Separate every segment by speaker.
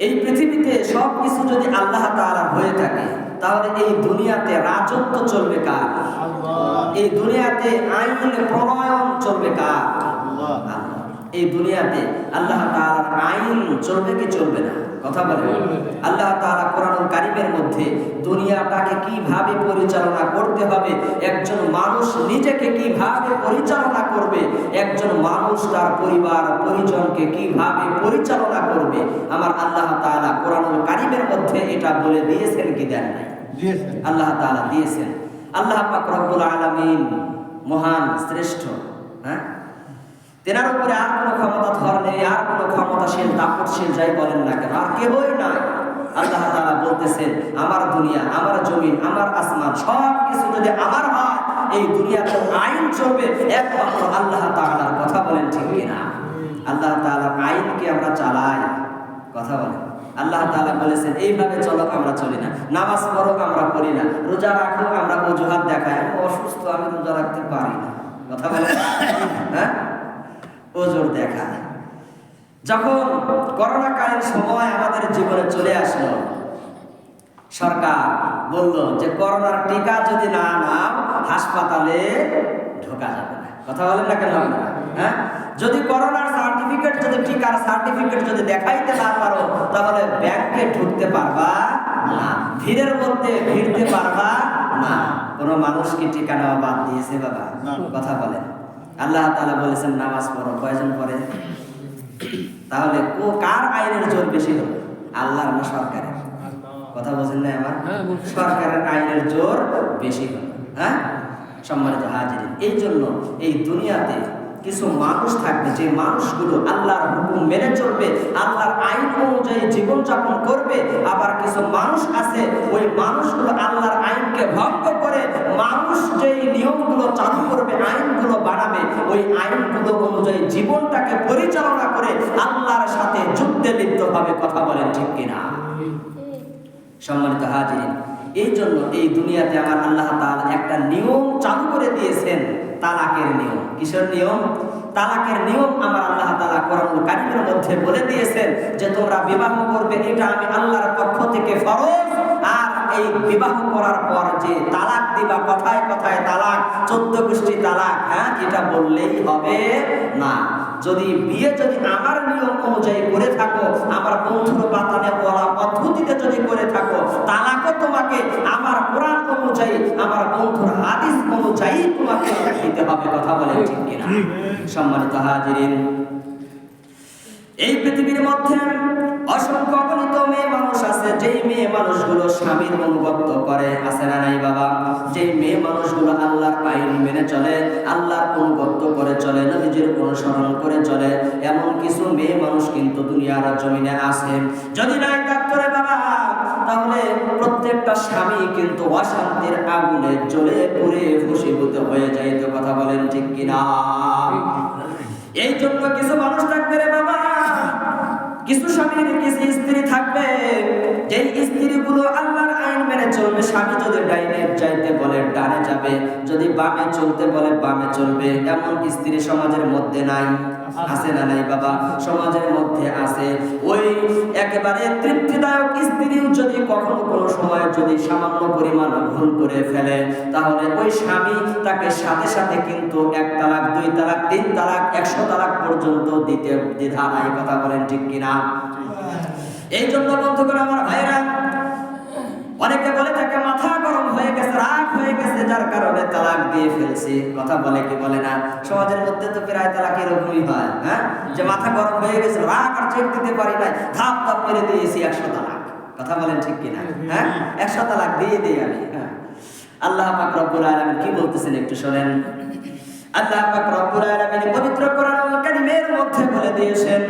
Speaker 1: এই পৃথিবীতে সব কিছু যদি আল্লাহ তাআলা হয়ে থাকে তাহলে এই দুনিয়াতে রাজত্ব চলবে কার? এই দুনিয়াতে আইন প্রণয়ন চলবে কার। এই দুনিয়াতে আল্লাহ তাআলার আইন চলবে কি চলবে না? কথা বলে। আল্লাহ তাআলা কোরআন কারিমের মধ্যে দুনিয়াটাকে কীভাবে পরিচালনা করতে হবে একজন মানুষ নিজেকে কীভাবে পরিচালনা করবে একজন মানুষ তার পরিবার পরিজনকে কীভাবে পরিচালনা করবে আমার আল্লাহ তাআলা কোরআন কারিমের মধ্যে এটা বলে দিয়েছেন কি দেন নাই? আল্লাহ তাআলা দিয়েছেন। আল্লাহ পাক রব্বুল আলামিন মহান শ্রেষ্ঠ হ্যাঁ? তেনার উপরে আর কোনো ক্ষমতা ধর নেই, আর কোনো ক্ষমতাশীল দাপটশীল যাই বলেন না কেন, আর কেহই নাই। আল্লাহ তাআলা বলতেছেন, আমার দুনিয়া, আমার জমিন, আমার আসমান সব কিছু যদি আমার হয়, এই দুনিয়াতে আইন চলবে, একমাত্র আল্লাহ তাআলার কথা বলেন, ঠিক কিনা আল্লাহ তাআলার আইনকে আমরা চালাই। কথা বলেন। আল্লাহ তালা বলেছেন, এইভাবে চলো আমরা চলি না, নামাজ পড়ো আমরা করি না, রোজা রাখো আমরা অজুহাত দেখাই অসুস্থ, আমি রোজা রাখতে পারি না। কথা বলেন। হ্যাঁ? ওজোর দেখা। যখন করোনাকালীন সময় আমাদের জীবনে চলে আসলো সরকার বলল যে করোনার টিকা যদি না নাও হাসপাতালে ঢোকা যাবে না। কথা বলেন না কেন হ্যাঁ? যদি করোনার সার্টিফিকেট যদি টিকার সার্টিফিকেট যদি দেখাইতে না পারো তাহলে ব্যাংকে ঢুকতে পারবা না। ভিড়ের মধ্যে ভিড়তে পারবা না। কোনো মানুষ কি টিকা নেওয়া বাদ দিয়েছে বাবা? কথা বলেন। আল্লাহ তাআলা বলেছেন নামাজ পড়ো। কয়জন পড়ে? তাহলে কো কার আইনের জোর বেশি হলো আল্লাহর না সরকারের? কথা বলছেন না আমার
Speaker 2: হ্যাঁ,
Speaker 1: সরকারের আইনের জোর বেশি হলো হ্যাঁ? সম্মানিত হাজির এই জন্য এই দুনিয়াতে কিছু মানুষ থাকবে যে মানুষগুলো আল্লাহর হুকুম মেনে চলবে আল্লাহর আইন অনুযায়ী জীবনযাপন করবে, আবার কিছু মানুষ আছে, ওই মানুষগুলো আল্লাহর আইনকে ভঙ্গ করে, মানুষ যেই নিয়মগুলো চালু করবে, আইনগুলো বানাবে ওই আইনগুলো অনুযায়ী জীবনটাকে পরিচালনা করে আল্লাহর সাথে যুদ্ধে লিপ্ত হবে কথা বলেন ঠিক কিনা? সম্মানিত হাজির এই জন্য এই দুনিয়াতে আমার আল্লাহ তাআলা একটা নিয়ম চালু করে দিয়েছেন, তালাকের নিয়ম। কিসের নিয়ম? তালাকের নিয়ম আমার আল্লাহ তাআলা কোরআন কারিমের মধ্যে বলে দিয়েছেন যে তোমরা বিবাহ করবে, এটা আমি আল্লাহর পক্ষ থেকে ফরজ। আর এই বিবাহ করার পর যে তালাক দিবা, কথায় কথায় তালাক, চোদ্দ গোষ্ঠী তালাক হ্যাঁ এটা বললেই হবে না। যদি বিয়ে যদি আমার নিয়ম অনুযায়ী করে থাকো, আমার বন্ধুর বাতানে বলা পদ্ধতিতে যদি করে থাকো, তালাকও তোমাকে আমার কোরআন অনুযায়ী আমার বন্ধুর হাদিস অনুযায়ী তোমাকে দিতে হবে কথা বলেন ঠিক কিনা? সম্মানিত হাজিরিন এই পৃথিবীর মধ্যে অসংখ্য অগণিত মেয়ে মানুষ আছে যেই মেয়ে মানুষগুলো স্বামীর অনুগত্য করে আছে না নাই বাবা? যেই মেয়ে মানুষগুলো আল্লাহর আইন মেনে চলে আল্লাহর অনুগত্য করে চলে নবীজির অনুসরণ করে চলে এমন কিছু মেয়ে মানুষ কিন্তু দুনিয়ার জমিনে আছে। যদি নাই ডাক্তারে বাবা তাহলে প্রত্যেকটা স্বামী কিন্তু অশান্তির আগুনে জ্বলে পুড়ে ভূষীভূত হয়ে যায় তো কথা বলেন ঠিক কিনা? এই জন্য কিছু মানুষ থাকবে রে বাবা। কিছু স্বামীর কিছু স্ত্রী থাকবে, যেই স্ত্রীগুলো আল্লাহর আইন মেনে চলবে, স্বামী যদি ডাইনে যাইতে বলে, ডানে যাবে। যদি বামে চলতে বলে, বামে চলবে। এমন স্ত্রী সমাজের মধ্যে নাই। আছে না নাই, বাবা? সমাজের মধ্যে আছে। ওই একেবারে তৃপ্তিদায়ক স্ত্রীও যদি কখনো কোনো সময় যদি সামান্য পরিমাণ ভুল করে ফেলে, তাহলে ওই স্বামী তাকে সাথে সাথে কিন্তু এক তালাক, দুই তালাক তিন তালাক একশো তালাক পর্যন্ত দিতে দ্বিধা নাই কথা বলেন ঠিক কিনা? এই জন্য বন্ধুগণ আমার ভাইরা অনেকে বলে থাকে মাথা গরম হয়ে গেছে রাগ হয়ে গেছে যার কারণে তালাক দিয়ে ফেলছে। কথা বলে কি বলে না? সমাজের মধ্যে তো প্রায় তালাক এরকমই হয় হ্যাঁ? যে মাথা গরম হয়ে গেছে রাগ আর চেক দিতে পারি নাই ধাপ ধাপ মেরে দিয়েছি একশো তালাক। কথা বলেন ঠিক কিনা? হ্যাঁ? একশো তালাক দিয়ে দিই আমি হ্যাঁ? আল্লাহ পাক রব্বুল আলামিন কি বলতেছেন একটু শোনেন। আল্লাহ পবিত্র বলে দিয়েছেন,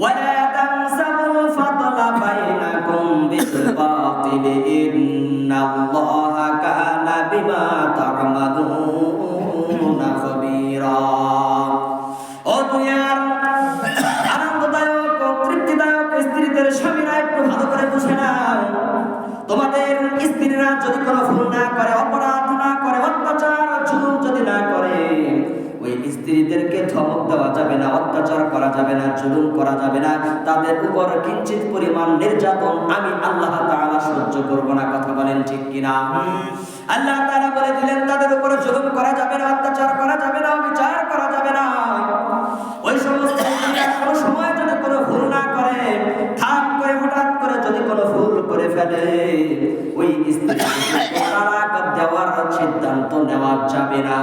Speaker 1: ওয়ালা তানসাবু ফাদলা বাইনাকুম বিল বাতিল ইন্নাল্লাহা কানা বিমা তা'মালুনা খাবীরা. স্ত্রীদের স্বামীরা একটু ভালো করে বুঝে নাও। তোমাদের স্ত্রীরা যদি কোনো ভুল না করে অপর স্ত্রীদেরকে ধমক দেওয়া যাবে না, অত্যাচার করা যাবে না, জুলুম করা যাবে না। তাদের উপর কিঞ্চিত পরিমাণ নির্যাতন আমি আল্লাহ তাআলা সহ্য করব না, কথা বলেন ঠিক কিনা? আল্লাহ তাআলা বলে দিলেন, তাদের উপর জুলুম করা যাবে না, অত্যাচার করা যাবে না বিচার করা যাবে না। ওই সমস্ত কোনো সময় যদি কোনো ভুল না করে, থাক করে, হঠাৎ করে যদি কোনো ভুল করে ফেলে, ওই স্ত্রী তালাক দেওয়ার সিদ্ধান্ত নেওয়া যাবে না।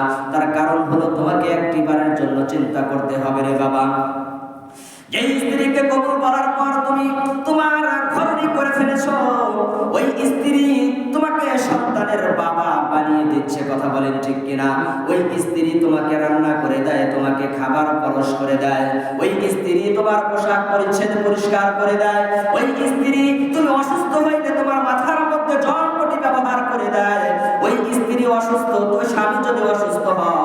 Speaker 1: চিন্তা করতে হবে রে বাবা। যে স্ত্রীকে কবুল করার পর তুমি তোমার ঘরনি করে ফেলেছো, ওই স্ত্রী তোমাকে সন্তানের বাবা বানিয়ে দিচ্ছে, কথা বলেন ঠিক কিনা? ওই স্ত্রী তোমাকে রান্না করে দেয়, তোমাকে খাবার পরশ করে দেয়। ওই স্ত্রী তোমার পোশাক পরিচ্ছেদ পরিষ্কার করে দেয়। ওই স্ত্রী তুমি অসুস্থ হইলে তোমার মাথার মধ্যে জলপটি ব্যবহার করে দেয়। ওই স্ত্রী অসুস্থ, তো স্বামী যদি অসুস্থ হয়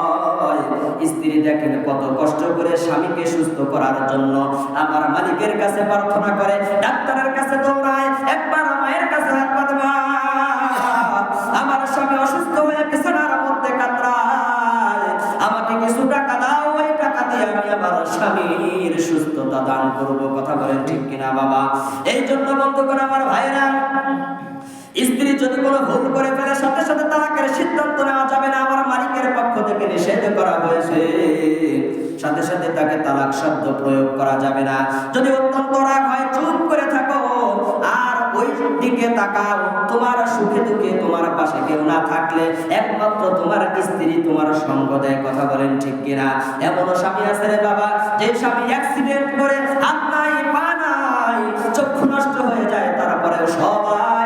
Speaker 1: স্ত্রী দেখেন কত কষ্ট করে স্বামীকে সুস্থ করার জন্য। আমার মালিকের কাছে প্রার্থনা করে, ডাক্তারের কাছে দৌড়ায়, একবার মায়ের কাছে হাত পাতে আমার স্বামী অসুস্থ হয়ে বিছানার মধ্যে কাতরায়। আমাকে কিছু টাকা দাও ওই টাকা দিয়ে আমি আমার স্বামীর সুস্থতা দান করব। কথা বলেন ঠিক কিনা, বাবা? এই জন্য বন্ধ করে আমার ভাইরা যদি কোনো ভুল করে ফেলে, সাথে সাথে তালাকের সিদ্ধান্ত নেওয়া যাবে না। আমার মালিকের পক্ষ থেকে নিষেধ করা হয়েছে। সাথে সাথে তাকে তালাক শব্দ প্রয়োগ করা যাবে না। যদি অত্যন্ত রাগ হয়, চুপ করে থাকো। আর ওই দিকে তাকাও। তোমার সুখে দুঃখে তোমার পাশে কেউ না থাকলে একমাত্র তোমার স্ত্রী তোমার সঙ্গ দেয়, কথা বলেন ঠিক কিনা? এমনও স্বামী আছে রে বাবা, যে স্বামী অ্যাক্সিডেন্ট করে হাত নাই, পা নাই, চক্ষু নষ্ট হয়ে যায় তারপরে সবাই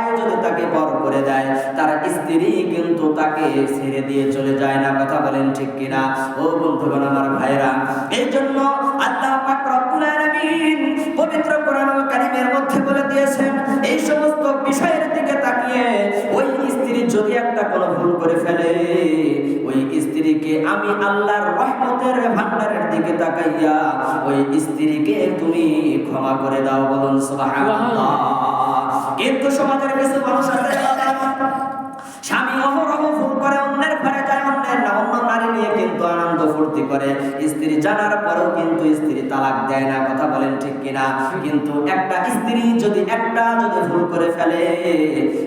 Speaker 1: তাকে বর করে দেয়। তার স্ত্রী কিন্তু তাকে ছেড়ে দিয়ে চলে যায় না। কথা বলেন ঠিক কিনা? ও বন্ধুগণ, আমার ভাইরা এই জন্য আল্লাহ পাক রব্বুল আলামিন পবিত্র মধ্যে বলে দিয়েছেন, এই সমস্ত বিষয়ের দিকে তাকিয়ে ওই স্ত্রী যদি একটা কোনো ভুল করে ফেলে, ওই স্ত্রীকে আমি আল্লাহর রহমতের ভান্ডারের দিকে তাকাইয়া ওই স্ত্রীকে তুমি ক্ষমা করে দাও বলুন সুবহানাল্লাহ। কিন্তু সমাজের কিছু মানুষ আছে স্বামী অহরহ ভুল করে, অন্যের ঘরে যায়, অন্যের অন্য নারী নিয়ে কিন্তু আনন্দ ফুর্তি করে। স্ত্রী জানার পরেও কিন্তু স্ত্রী তালাক দেয় না, কথা বলেন ঠিক কিনা? কিন্তু একটা স্ত্রী যদি একটা যদি ভুল করে ফেলে,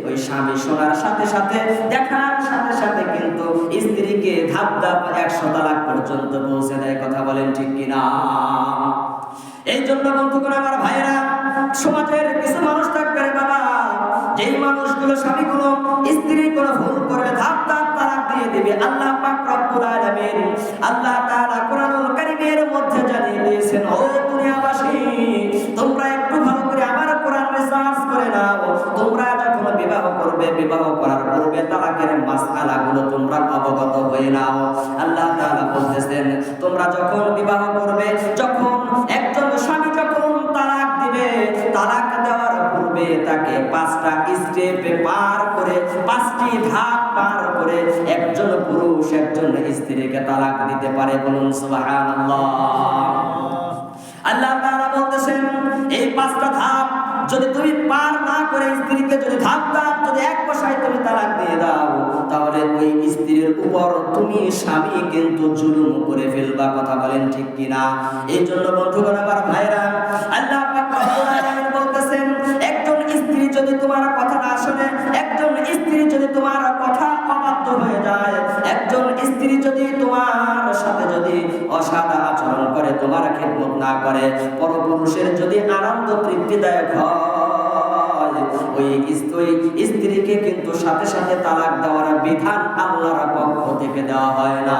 Speaker 1: ওই স্বামী শোনার সাথে সাথে, দেখার সাথে সাথে কিন্তু স্ত্রীকে ধাপ ধাপ একশো তালাক পর্যন্ত পৌঁছে দেয়, কথা বলেন ঠিক কিনা? এই জন্য বন্ধুগণ, আমার ভাইরা সমাজের কিছু মানুষ থাকবে বাবা। যেই মানুষগুলো স্বামীগুলো স্ত্রী কোনো ভুল করে ধাপ ধাপ তালাক দিয়ে দিবে, আল্লাহ পাক রব্বুল আলামিন আল্লাহ তাআলা কোরআনুল কারীমের মধ্যে জানিয়ে দিয়েছেন, ও দুনিয়াবাসী, তোমরা একটু ভালো করে আমার কোরআন রিসার্চ করে নাও। তোমরা যখন বিবাহ করবে, বিবাহ করার পূর্বে তালাকের মাসআলাগুলো তোমরা অবগত হয়ে নাও। আল্লাহ বলতেছেন, তোমরা যখন বিবাহ করবে, যখন একজন স্বামী যখন তালাক দিবে, তালাক দেওয়ার পূর্বে তাকে পাঁচটা স্টেপে পার করে, পাঁচটি ধাপ পার করে একজন পুরুষ একজন স্ত্রীকে তালাক দিতে পারে। বলুন, সুবহানাল্লাহ। আল্লাহ তাআলা বলতেছেন, এই পাঁচটা ধাপ যদি তুমি পার না করে স্ত্রীকে যদি ধাপ ধাপ যদি এক বসায় তুমি তালাক দিয়ে দাও উপর তুমি স্বামী কিন্তু জুলুম করে ফেলবা, কথা বলেন ঠিক কিনা? এই জন্য বন্ধুগণ আমার ভাইরা আল্লাহ বলতেছেন, একজন স্ত্রী যদি তোমার কথা না শুনে, একজন স্ত্রী যদি তোমার কথা অবাধ্য হয়ে যায়, একজন স্ত্রী যদি তোমার সাথে যদি অসাধ আচরণ করে, তোমার খেদমত না করে, পরপুরুষের যদি আনন্দ তৃপ্তিদায়ক হয় ওই স্ত্রী, স্ত্রীকে কিন্তু সাথে সাথে তালাক দেওয়ার বিধান আল্লাহর পক্ষ থেকে দেওয়া হয় না।